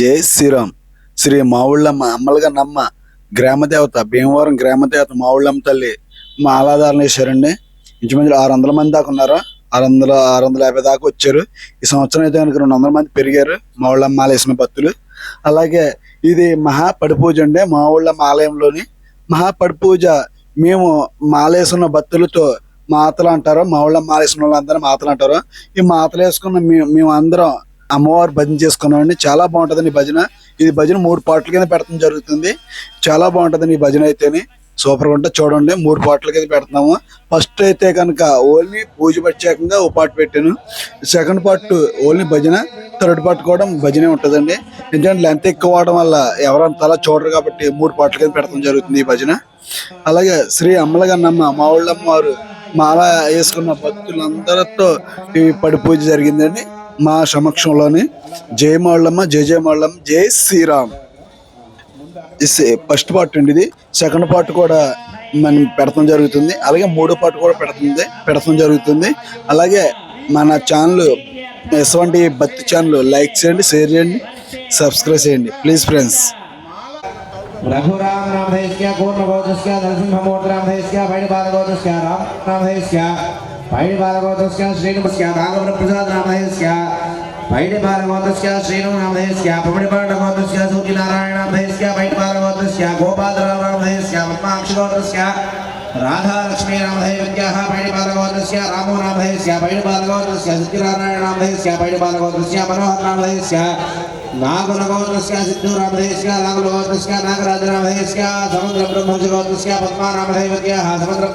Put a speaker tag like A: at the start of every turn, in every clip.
A: జై శ్రీరామ్. శ్రీ మావుళ్ళమ్మ అమ్మలుగా నమ్మ గ్రామదేవత భీమవరం గ్రామదేవత మావుళ్ళమ్మ తల్లి మా ఆలాధారణేశ్వరండి ఇంచుమించు ఆరు వందల మంది దాకా ఉన్నారు? ఆరు వందల ఆరు వందల యాభై దాకా వచ్చారు. ఈ సంవత్సరం అయితే కనుక రెండు వందల మంది పెరిగారు మావుళ్ళమ్మ ఆలయేసిన భక్తులు. అలాగే ఇది మహా పడిపూజ అండి మావుళ్ళమ్మ ఆలయంలోని. మహా పడిపూజ మేము మాలేసున్న భక్తులతో మాతలు అంటారు మావుళ్ళమ్మ మాలేసిన వాళ్ళందరూ మాతలు అంటారు. ఈ మాతలు వేసుకున్న మేము మేము అందరం అమ్మవారు భజన చేసుకున్నామండి. చాలా బాగుంటుందండి భజన. ఇది భజన మూడు పాటల కింద పెట్టడం జరుగుతుంది. చాలా బాగుంటుందండి ఈ భజన అయితేనే. సూపర్గా ఉంటే చూడండి మూడు పాటల కింద పెడుతున్నాము ఫస్ట్ అయితే కనుక ఓన్లీ పూజ ప్రత్యేకంగా ఓ పాట పెట్టాను. సెకండ్ పార్ట్ ఓన్లీ భజన. థర్డ్ పార్ట్ కూడా భజనే ఉంటుందండి. ఎందుకంటే లెంత్ ఎక్కువ అవడం వల్ల ఎవరంత అలా చూడరు కాబట్టి మూడు పాటల కింద పెట్టడం జరుగుతుంది ఈ భజన. అలాగే శ్రీ అమ్మలగన్నమ్మ మా ఊళ్ళమ్మ వారు మాల వేసుకున్న భక్తులందరితో ఈ పడి పూజ జరిగిందండి. మా సమక్షంలోని. జయ మాళ్ళమ్మ జయ జయ మాళ్ళమ్మ జై శ్రీరామ్. ఫస్ట్ పార్ట్ అండి ఇది సెకండ్ పార్ట్ కూడా మనం పెడతాం జరుగుతుంది. అలాగే మూడో పార్ట్ కూడా పెడుతుంది పెడతాం జరుగుతుంది. అలాగే మన ఛానల్ ఎటువంటి భక్తి ఛానల్ లైక్ చేయండి షేర్ చేయండి సబ్స్క్రైబ్ చేయండి. ప్లీజ్ ఫ్రెండ్స్
B: ಪೈಡೆ भागवत ಶ್ರೇಣುಸ್ಯ ರಾಘವರ ಪ್ರಸಾದ ರಾಮಯಸ್ಯ ಪೈಡೆ ಭಾರಗವತಸ್ಯ ಶ್ರೇಣು ರಾಮಯಸ್ಯ ಪಮಡೆ ಭಾರಗವತಸ್ಯ गोपाल ನಾರಾಯಣ ಭಯಸ್ಯ राधा लक्ष्मी नाम है पैड बालगोत्रस्य रामो नाम है स्या पैड बालगोत्रस्य सिद्धिनारायण नाम है पैड बालगोत्रस्य मनोहर नाम है स्या नागनगोत्रस्य सिद्धु नाम है स्या नागलोत्रस्य नागराज नाम है समुद्र ब्रह्मजगोत्रस्य पद्मा नाम है समुद्र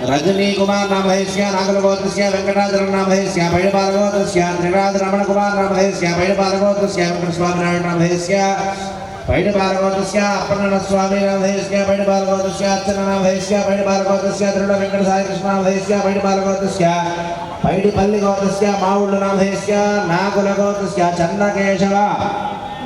B: रजनी कुमार नाम है इसका नागल गोत्र वेंकटाचरण नाम है इसका भैर बाल गोत्र त्रिनाथ रमण कुमार नाम है इसका भैर बाल गोत्र वेंकट स्वामी नारायण नाम है इसका भैर बाल गोत्र अपर्ण स्वामी नाम है इसका भैर बाल गोत्र अर्चन नाम है इसका भैर बाल गोत्र त्रिण वेंकट साई कृष्ण नाम है इसका भैर बाल गोत्र पैडिपल्ली गोत्र माउंड नाम है इसका नागुल गोत्र चंद्रकेशव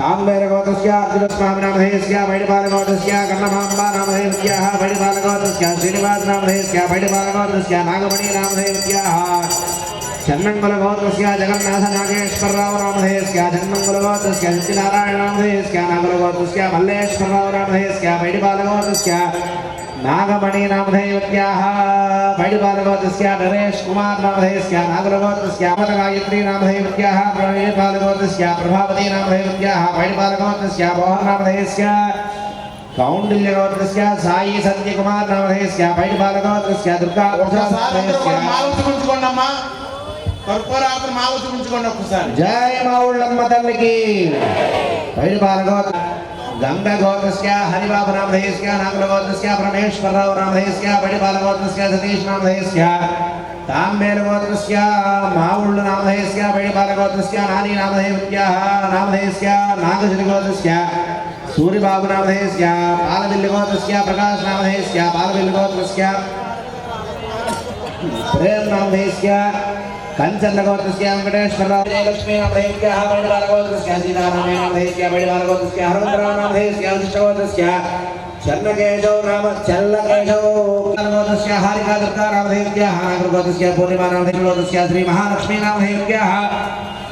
B: तांबैरगौतस्या अर्जुनस्वामी नाम है इसका वैडपालगौतस्या कन्नभाम्बा नाम है इसका वैडपालगौतस्या श्रीनिवास नाम है इसका वैडपालगौतस्या नागमणि नाम है जगन्नाथ नागेश्वरराव नाम है इसका जन्मंगलगौतस्या सत्यनारायण है नाम है नामधेयवत्याः वैडिपालगोत्रस्य नरेश कुमार नामधेयस्य नागरगोत्रस्य अमरगायत्री नामधेयवत्याः वैडिपालगोत्रस्य प्रभावती नामधेयवत्याः वैडिपालगोत्रस्य मोहन नामधेयस्य कौण्डिल्यगोत्रस्य साई सत्यकुमार नामधेयस्य वैडिपालगोत्रस्य दुर्गा
C: ఒకసారి మాల ఉంచుకోండి అమ్మా కర్పూరాకులు మాల ఉంచుకోండి ఒక్కసారి
B: జయ మావుళ్ళమ్మ తల్లికి వైడిపాలగోత్ర గంగ గోత్రస్య హరిబాబు నామధేయస్య నాగుల గోత్రస్య పరమేశ్వరరావు నామధేయస్య వైడిపాలగోత్రస్య సతీష్ నామధేయస్య తాంబేల గోత్రస్య మావుళ్ళు నామధేయస్య వైడిపాలగోత్రస్య నాని నామధేయత్యాः నామధేయస్య నాగజరి గోత్రస్య సూర్యబాబు నామధేయస్య పాలవిల్లి గోత్రస్య ప్రకాశ్ నామధేయస్య పాలవిల్లి గోత్రస్య ప్రేమ్ నామధేయస్య కంచన్నగోత్రస్య వెంకటేశ్వరరావు జయలక్ష్మీ నామధేయస్య వైడబాలగోత్రస్య సీతారామేణామధేయస్య వైడబాలగోత్రస్య హనుమంతరామనామధేయస్య వశిష్ఠగోత్రస్య చన్నకేశవ నామ చల్లకేశవ గోత్రస్య హారికా దుర్గా నామధేయస్య నాగరగోత్రస్య పూర్ణిమా నామధేయస్య శ్రీ మహాలక్ష్మీ నామధేయస్య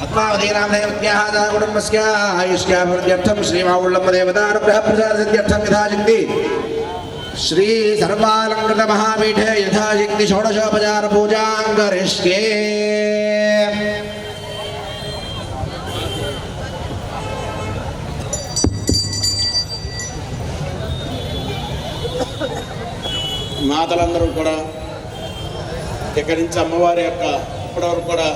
B: పద్మావతీనామదేవత్యాహాదాగుణమస్య ఆయుష్యాభివృద్ధ్యర్థం శ్రీమావుళ్ళమ్మ దేవతానుగ్రహప్రసాదసిద్ధ్యర్థం యథాశక్తి. శ్రీ సర్వాలంకృత మహాపీఠే యథాశక్తి షోడశోపచార పూజాం కరిష్యే
C: మాతలందరూ కూడా
D: ఇక్కడి నుంచి అమ్మవారి యొక్క ఇప్పటివరకు కూడా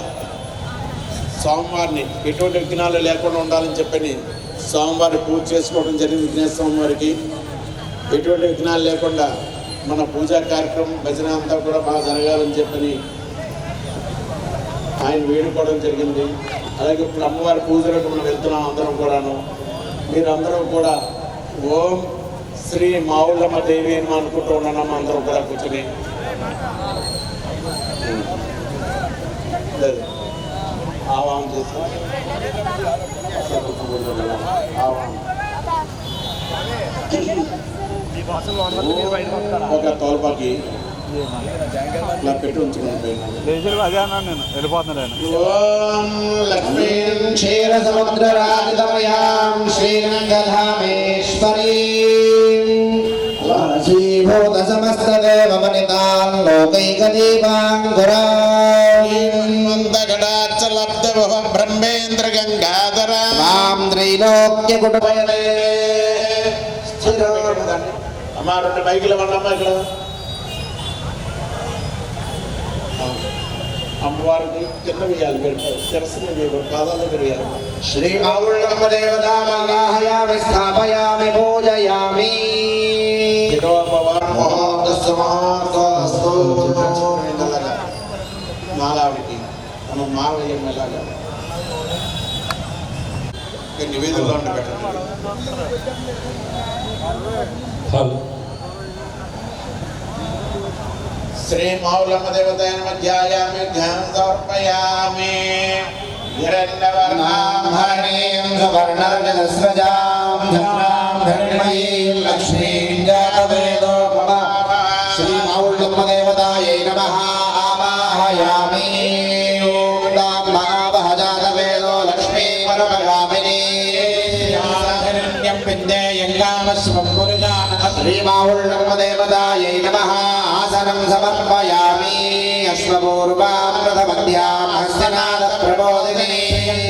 D: స్వామివారిని ఎటువంటి విఘ్నాలు లేకుండా ఉండాలని చెప్పని స్వామివారి పూజ చేసుకోవడం జరిగింది విఘ్నేశ్వర స్వామివారికి. ఎటువంటి విఘ్నాలు లేకుండా మన పూజా కార్యక్రమం భజన అంతా కూడా బాగా జరగాలని చెప్పని ఆయన వేడుకోవడం జరిగింది. అలాగే ఇప్పుడు అమ్మవారి పూజలకు మనం వెళ్తున్నాం అందరం కూడాను. మీరందరూ కూడా ఓం శ్రీ మావుళ్ళమ్మ దేవి అని అనుకుంటూ ఉన్నాం అందరం కూడా కూర్చొని. లేదు. ఆహ్వానం చేస్తాం ఒక తోల్పాకి ఇలా పెట్టి
C: ఉంచుకుంటున్నాను అదే
D: క్షీర సముద్ర
B: రాజతమయాం శ్రీరంగధామేశ్వరీ సమస్త దేవమనితాన్
D: లోకైక దీపాంగురా గంగాధర
B: రామ్ త్రైలోక్య కుటుంబే
D: అమ్మా రెండు బైకులు ఇవ్వండమ్మా ఇక్కడ. అమ్మవారిని చిన్న వేయాలి శిరస్సును వేయాలి పాదాలు వేయాలి.
B: శ్రీ గౌరమ్మ దేవతామల్లాహయామి
D: స్థాపయామి పూజయామి. మాలావిడికి మన మావయ్యం ఎలాగా ఇక్కడ నివేదికలో ఉండి పెట్టండి శ్రీ మౌలమ్మ దేవతాయ మధ్యాయామి ధ్యానం సమర్పయామి హిరణ్యవర్ణాం
B: హరిణీం సువర్ణర్జనస్రజాం ధర్మాం ధర్మయీం లక్ష్మీం ఆసనం సమర్పయామి. అశ్వపూర్వాం రథమధ్యాం హస్తనాద ప్రబోధినీ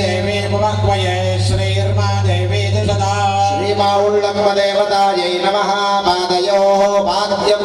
D: దేవీ భువక్వయే శ్రీర్మా దేవీ సదా.
B: శ్రీమావుళ్ళమ్మదేవతాయై నమః. పాదయోः పాద్యం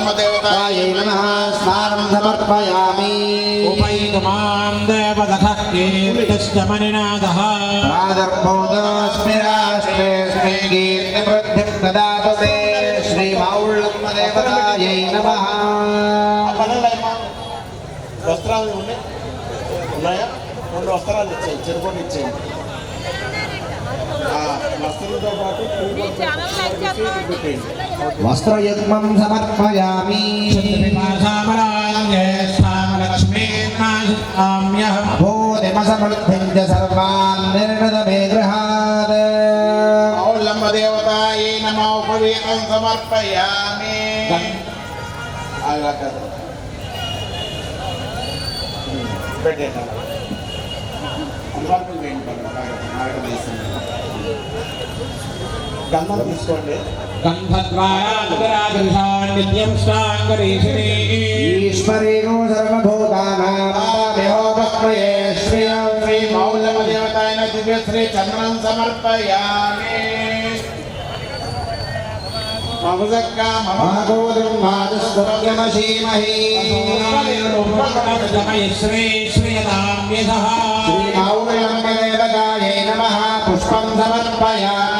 D: మౌళ్ళమ్మ దేవతాయ
B: తాయై నమః స్నానం సమర్పయామి ప్రాదర్భోదోస్మి రాష్ట్రేస్మి కీర్తివృద్ధిం దదాతు మే శ్రీమౌళ్ళమ్మ దేవతాయై నమః
D: పనులమ్మా వస్త్రాలు ఉన్నాయి ఉన్నాయా? రెండు వస్త్రాలు ఇచ్చేయి చెరుకోటి ఇచ్చేయండి. పెట్టేయండి
B: వస్త్రయుగ్మం సమర్పయామి భూతిమసమృద్ధిం చ సర్వాన్ నిర్ణద మే గృహాద్
D: దేవతాయ నమో ఉపవీతం సమర్పయామి అలా గంధం తీసుకోండి.
B: ఈశ్వరేణో సర్వభూతానామేహోపక్వయే శ్రియం
D: శ్రీ మౌళ్ళమ్మ దేవతాయన దివ్య శ్రీ చంద్రం సమర్పయామి
C: శ్రీ
B: నమః. పుష్పం సమర్పయామి.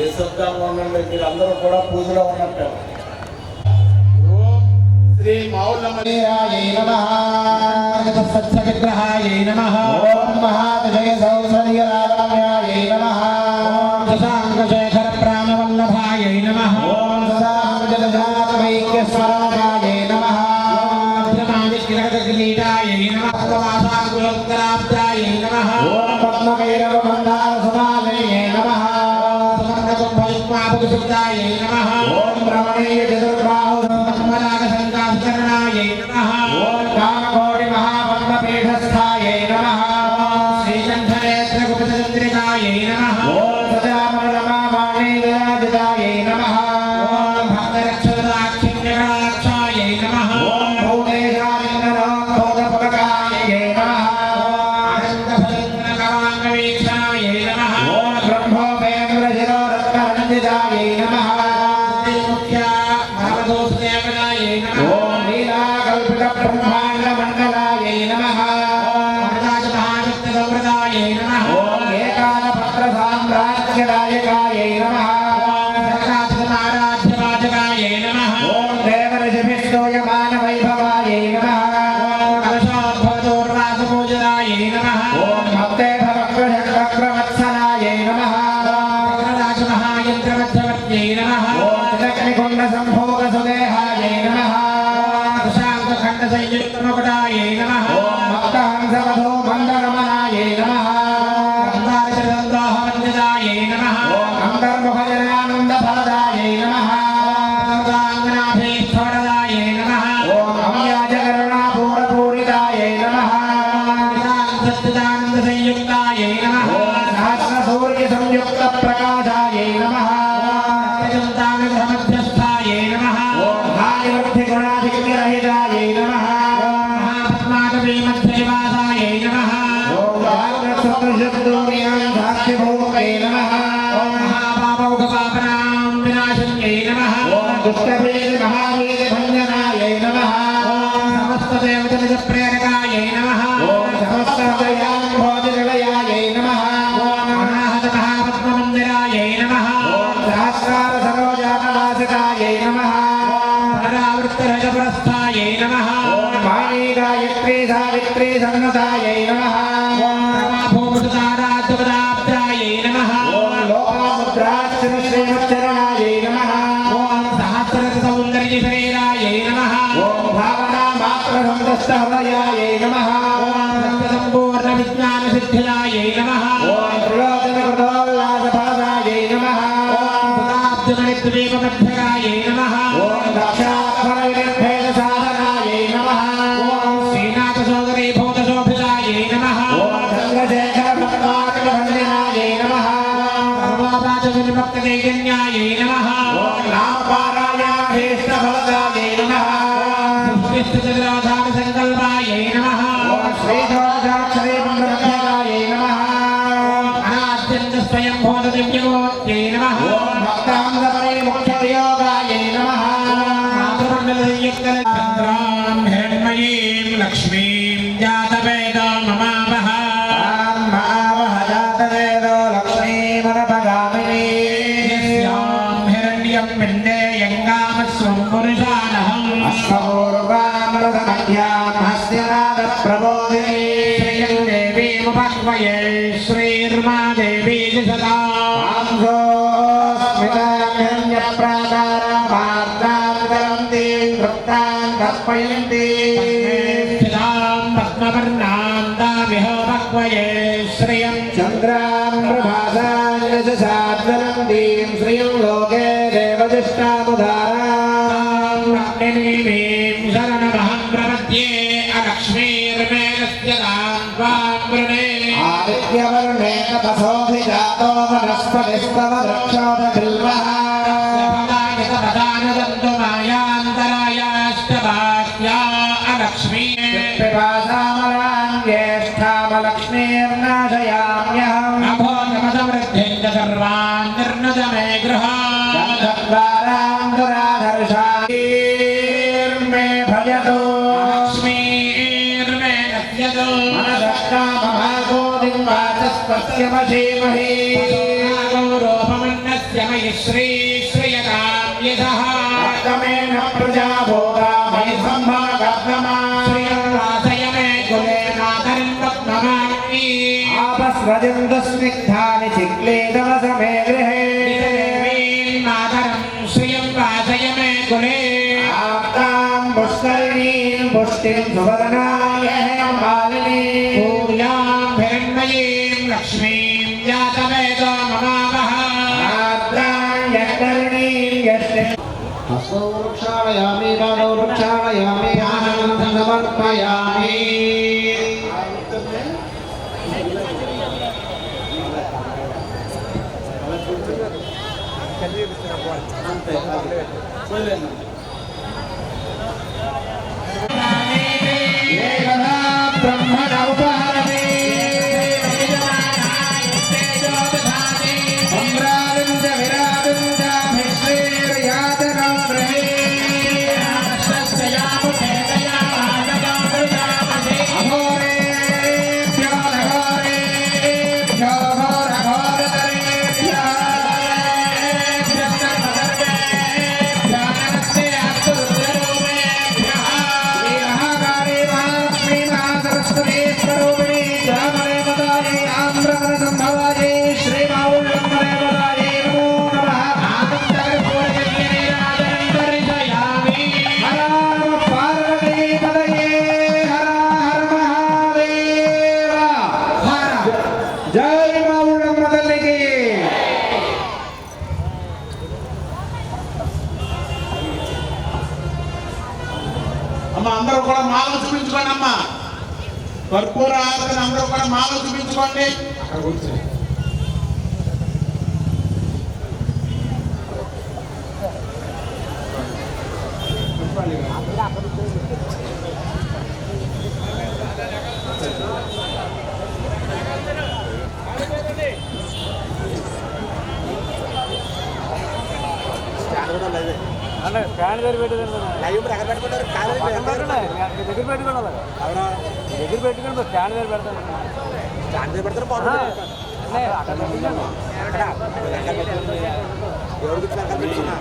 C: నిశ్శబ్దంగా ఉండండి కూడా పూజలో ఉన్నట్టు. శ్రీ మౌలమణిరాయ నమ.
B: సత్సవిగ్రహాయ నమ.
C: ఓం మహాదజయ సౌసర్యరామాయ నమ. గాయత్రీ సావిత్రీ సన్నసాయై నమః.
B: पक्वयन्ति चिरां पद्मवर्णां दामिह पक्वये
D: श्रियं चन्द्रां प्रभासाय च
B: साद्वरं दीं श्रियं लोके
D: देवजिष्टामुधारां शरणमहं प्रपद्ये अलक्ष्मीर्मेलस्य दां त्वां
B: वृणे पुष्करिणीं पुष्टिं सुवदनाय मालिनी
D: पूर्यां हिरण्मयीं लक्ष्मीं जातवेदो ममावः
B: आर्द्रां यत्करिणीं यष्टिं हस्तो वृक्षालयामि पादौ वृक्षालयामि आनन्दं समर्पयामि एकदा
C: Yeah, yeah. కర్పూర ఆరతిని అందరూ కూడా మాల చూపించుకోండి.
E: అంటే ఫ్యాన్ దగ్గర పెట్టేదండి దగ్గర పెట్టుకోవాలి అవునా? దగ్గర పెట్టుకుని ఫ్యాన్ దగ్గర పెడతాను. ఫ్యాన్ దగ్గర పెడతారు అక్కడ పెట్టించాను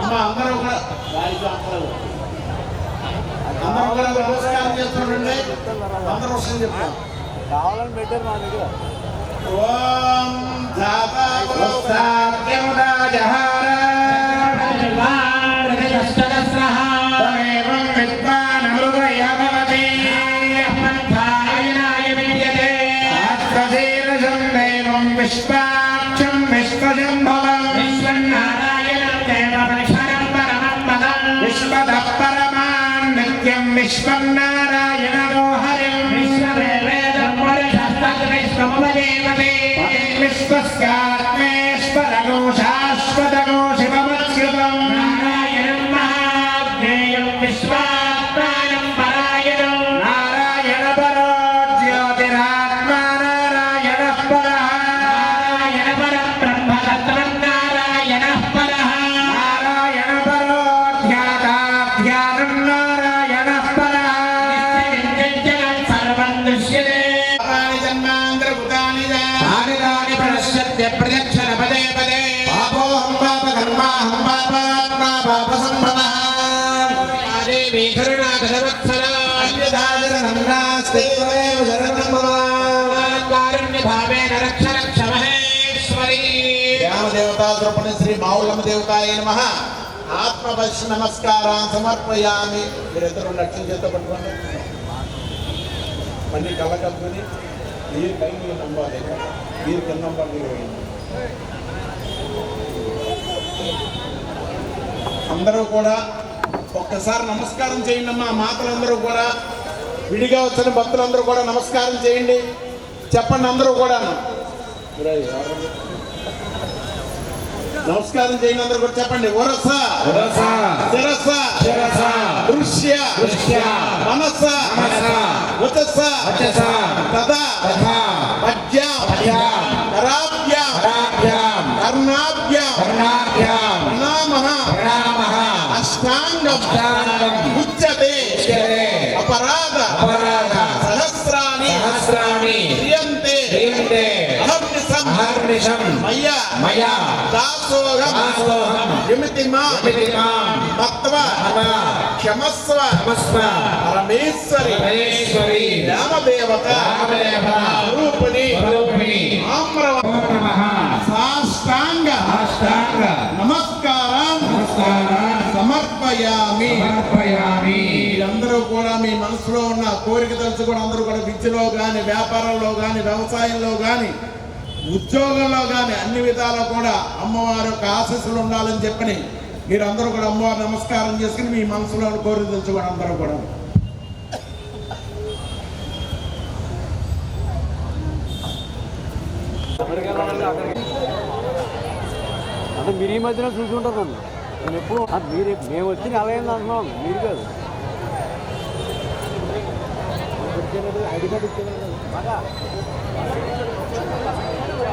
C: అమ్మ అందరూ కూడా వారికి అందరూ అందరూ కూడా నమస్కారం చేస్తుండండి అందరూ వస్తుంది చెప్తాం
E: కావాలని పెట్టారు మా దగ్గర.
C: ఓం ధాతా
B: తమేవం విద్వానమృగయమవతి ఆత్మశీలశం దైవం
C: cascada. ద్రౌపది శ్రీ మావులమ్మ దేవతాయ నమ. ఆత్మపక్ష నమస్కారం సమర్పయామి. మీరిద్దరు లక్ష్యం చేత పట్టుకోండి. మళ్ళీ కళ్ళ కలుపుకొని మీరు పై మీరు నమ్మాలి మీరు కింద నమ్మాలి అందరూ కూడా ఒక్కసారి నమస్కారం చేయండి అమ్మా. మాతలందరూ కూడా విడిగా వచ్చిన భక్తులందరూ కూడా నమస్కారం చేయండి. చెప్పండి అందరూ కూడా. నమస్కారం చేయండి అందరూ కూడా చెప్పండి. వరస. శిరస. దృశ్య. మనస. వచస. తదా. పద్యాం. కర్ణాభ్యాం. stand
B: up.
C: Stand
B: up.
D: అహర్నిశం మయ్యా
B: మయా
D: దాసోహం
B: దాసోహం
D: క్షమస్వ
B: నమస్వ
D: పరమేశ్వరి
B: పరమేశ్వరి
D: రామదేవత రూపిణి ఆమ్రవ
B: నమః
D: సాష్టాంగ
B: సాష్టాంగ
D: నమస్కారం
B: నమస్కారం
D: సమర్పయామి
B: సమర్పయామి
D: మీరందరూ కూడా మీ మనసులో ఉన్న కోరిక తెలుసు కూడా అందరూ కూడా విద్యలో కానీ వ్యాపారంలో కానీ వ్యవసాయంలో కానీ ఉద్యోగంలో కానీ అన్ని విధాలా కూడా అమ్మవారి యొక్క ఆశీస్సులు ఉండాలని చెప్పని మీరందరూ కూడా అమ్మవారి నమస్కారం చేసుకుని మీ మనసులో ఉన్న కోరిక తెలుసు కూడా అందరూ కూడా.
E: అంటే మీరు ఈ మధ్యన చూసుకుంటారు నన్ను. నేను ఎప్పుడు ఆ, మీరు మేము వచ్చి నెల అయింది అంటున్నాం మీరు కాదు. ఐడి కార్డు ఇచ్చేది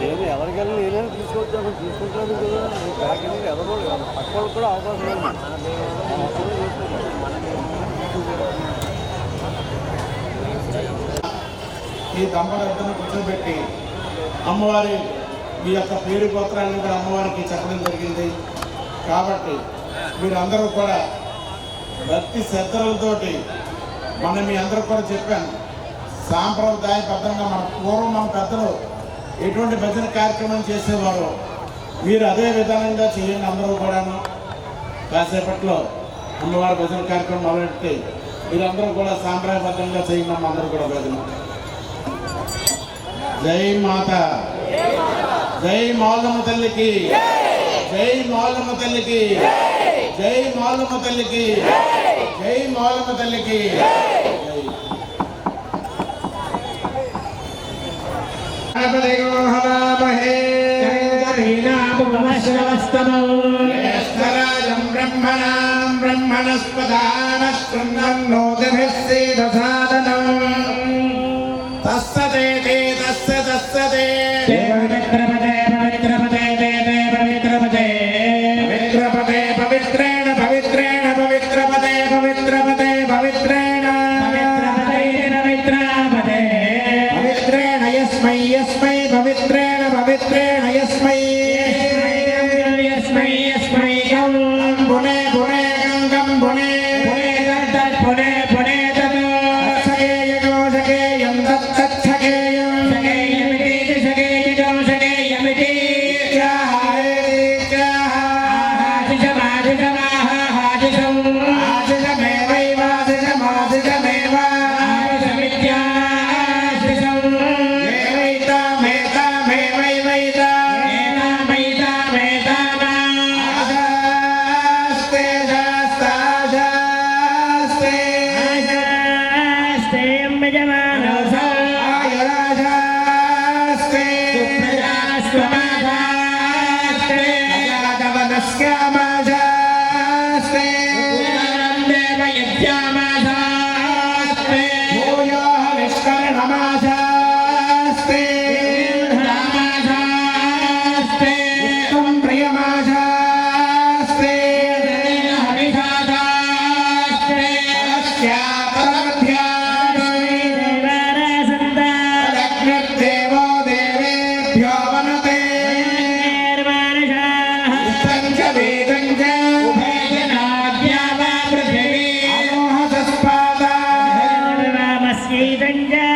E: నేను ఎవరికి నేనే తీసుకొచ్చాను తీసుకుంటాను కదా. బ్యాగ్ ఎవరు పక్క కూడా అవకాశం లేదు.
D: ఈ దంపతులను కూర్చోబెట్టి అమ్మవారి మీ యొక్క పేరు గోత్రాన్ని కూడా అమ్మవారికి చెప్పడం జరిగింది. కాబట్టి మీరందరూ కూడా భక్తి శ్రద్ధలతోటి మనం మీ అందరూ కూడా చెప్పాను. సాంప్రదాయబద్ధంగా మన పూర్వం మన పెద్దలు ఎటువంటి భజన కార్యక్రమం చేసేవారు మీరు అదే విధానంగా చేయండి అందరూ కూడాను. కాసేపట్లో అమ్మవారి భజన కార్యక్రమం మొదలెడితే మీరందరూ కూడా సాంప్రదాయబద్ధంగా చేయండి అమ్మ అందరూ కూడా భజన. జై మాత. జై మౌలమ్మ తల్లికి. జై మౌలమ్మ తల్లికి. జై మౌలమ్మ తల్లికి. జై మౌలమ్మ తల్లికి. జై
B: జ్యేష్ఠరాజం బ్రహ్మణాం బ్రహ్మణస్పదానశృణ్వన్నోతిభిస్సేదసాదనం తస్సదే తే తస్స నమో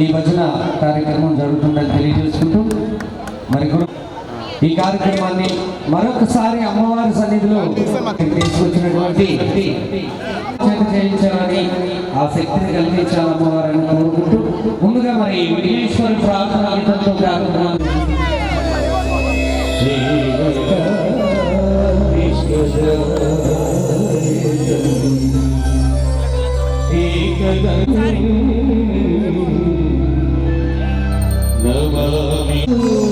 F: ఈ మధ్యన కార్యక్రమం జరుగుతుందని తెలియజేసుకుంటూ మరి ఈ కార్యక్రమాన్ని మరొకసారి అమ్మవారి సన్నిధిలో తీసుకొచ్చినటువంటి చేయించాలని ఆ శక్తిని కలిగించాలి అమ్మవారిని కోరుకుంటూ ముందుగా మరి విఘ్నేశ్వరి ప్రార్థన అంతంతో ప్రార్థన. Ooh.